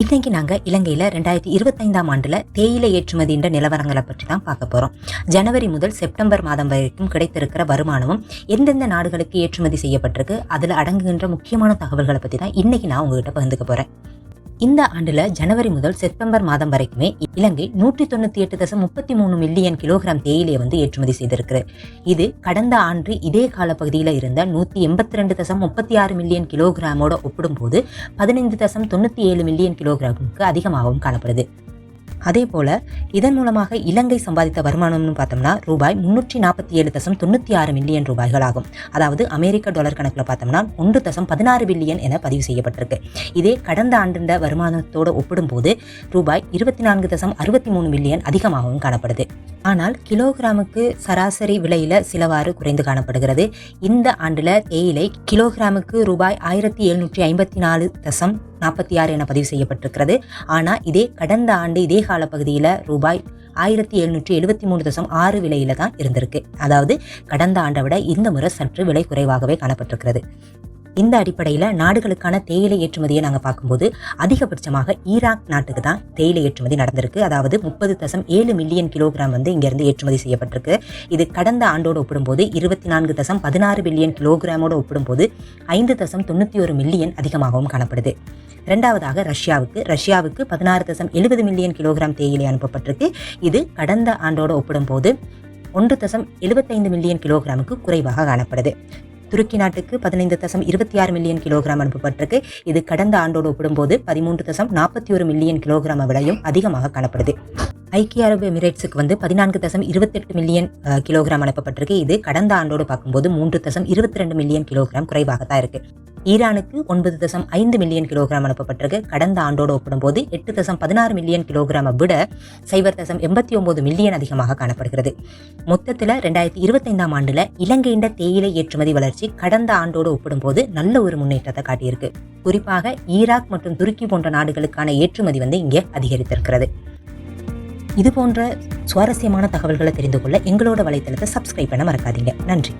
இன்னைக்கு நாங்கள் இலங்கையில் ரெண்டாயிரத்தி இருபத்தைந்தாம் ஆண்டில் தேயிலை ஏற்றுமதின்ற நிலவரங்களை பற்றி தான் பார்க்க போகிறோம் ஜனவரி முதல் செப்டம்பர் மாதம் வரைக்கும் கிடைத்திருக்கிற வருமானமும் எந்தெந்த நாடுகளுக்கு ஏற்றுமதி செய்யப்பட்டிருக்கு அதில் அடங்குகின்ற முக்கியமான தகவல்களை பற்றி தான் இன்னைக்கு நான் உங்ககிட்ட பகிர்ந்துக்க போகிறேன் இந்த ஆண்டுல ஜனவரி முதல் செப்டம்பர் மாதம் வரைக்குமே இலங்கை நூற்றி தொண்ணூத்தி எட்டு தசம் முப்பத்தி மூணு மில்லியன் கிலோகிராம் தேயிலையை வந்து ஏற்றுமதி செய்திருக்கு இது கடந்த ஆண்டு இதே காலப்பகுதியில் இருந்த நூற்றி எண்பத்தி ரெண்டு தசம் முப்பத்தி ஆறு மில்லியன் கிலோகிராமோட ஒப்பிடும்போது பதினைந்து தசம் தொண்ணூற்றி ஏழு மில்லியன் கிலோகிராமுக்கு அதிகமாகவும் காணப்படுது. அதே போல இதன் மூலமாக இலங்கை சம்பாதித்த வருமானம்னு பார்த்தோம்னா ரூபாய் முன்னூற்றி நாற்பத்தி ஏழு தசம் தொண்ணூற்றி ஆறு மில்லியன் ரூபாய்கள் ஆகும் அதாவது அமெரிக்க டாலர் கணக்கில் பார்த்தோம்னா ஒன்று தசம் பதினாறு பில்லியன் என பதிவு செய்யப்பட்டிருக்கு. இதே கடந்த ஆண்டுண்ட வருமானத்தோடு ஒப்பிடும்போது ரூபாய் இருபத்தி நான்கு தசம் அறுபத்தி மூணு மில்லியன் அதிகமாகவும் காணப்படுது. ஆனால் கிலோகிராமுக்கு சராசரி விலையில சிலவாறு குறைந்து காணப்படுகிறது. இந்த ஆண்டுல தேயிலை கிலோகிராமுக்கு ரூபாய் ஆயிரத்தி எழுநூற்றி ஐம்பத்தி நாலு தசம் நாற்பத்தி ஆறு என பதிவு செய்யப்பட்டிருக்கிறது. ஆனால் இதே கடந்த ஆண்டு இதே காலப்பகுதியில் ரூபாய் ஆயிரத்தி எழுநூற்றி எழுபத்தி மூணு தசம் ஆறு விலையில தான் இருந்திருக்கு. அதாவது கடந்த ஆண்டை விட இந்த முறை சற்று விலை குறைவாகவே காணப்பட்டிருக்கிறது. இந்த அடிப்படையில் நாடுகளுக்கான தேயிலை ஏற்றுமதியை நாங்கள் பார்க்கும்போது அதிகபட்சமாக ஈராக் நாட்டுக்கு தான் தேயிலை ஏற்றுமதி நடந்திருக்கு. அதாவது முப்பது தசம் ஏழு மில்லியன் கிலோகிராம் வந்து இங்கேருந்து ஏற்றுமதி செய்யப்பட்டிருக்கு. இது கடந்த ஆண்டோடு ஒப்பிடும்போது இருபத்தி நான்கு தசம் பதினாறு பில்லியன் கிலோகிராமோடு ஒப்பிடும்போது ஐந்து தசம் தொண்ணூற்றி ஒரு மில்லியன் அதிகமாகவும் காணப்படுது. ரெண்டாவதாக ரஷ்யாவுக்கு ரஷ்யாவுக்கு பதினாறு தசம் எழுபது மில்லியன் கிலோகிராம் தேயிலை அனுப்பப்பட்டிருக்கு. இது கடந்த ஆண்டோடு ஒப்பிடும்போது ஒன்று தசம் எழுபத்தைந்து மில்லியன் கிலோகிராமுக்கு குறைவாக காணப்படுது. துருக்கி நாட்டுக்கு பதினைந்து தசம் இருபத்தி ஆறு மில்லியன் கிலோகிராம் அனுப்பப்பட்டிருக்கு. இது கடந்த ஆண்டோடு ஒப்பிடும்போது பதிமூன்று தசம் நாற்பத்தி ஒரு மில்லியன் கிலோகிராம் விலையும் அதிகமாக காணப்படுது. ஐக்கிய அரபு எமிரேட்ஸுக்கு வந்து பதினான்கு தசம் இருபத்தெட்டு மில்லியன் கிலோகிராம் அனுப்பப்பட்டிருக்கு. இது கடந்த ஆண்டோடு பார்க்கும்போது மூன்று தசம் இருபத்தி ரெண்டு மில்லியன் கிலோகிராம் குறைவாக தான் இருக்கு. ஈரானுக்கு ஒன்பது தசம் ஐந்து மில்லியன் கிலோகிராம் அனுப்பப்பட்டிருக்கு. கடந்த ஆண்டோடு ஒப்பிடும்போது எட்டு தசம் பதினாறு மில்லியன் கிலோகிராமை விட சைபர் தசம் எண்பத்தி ஒன்பது மில்லியன் அதிகமாக காணப்படுகிறது. மொத்தத்தில் ரெண்டாயிரத்தி இருபத்தைந்தாம் ஆண்டில் இலங்கையின் தேயிலை ஏற்றுமதி வளர்ச்சி கடந்த ஆண்டோடு ஒப்பிடும்போது நல்ல ஒரு முன்னேற்றத்தை காட்டியிருக்கு. குறிப்பாக ஈராக் மற்றும் துருக்கி போன்ற நாடுகளுக்கான ஏற்றுமதி வந்து இங்கே அதிகரித்திருக்கிறது. இது போன்ற சுவாரஸ்யமான தகவல்களை தெரிந்து கொள்ள எங்களோட வலைத்தளத்தை சப்ஸ்கிரைப் பண்ண மறக்காதீங்க. நன்றி.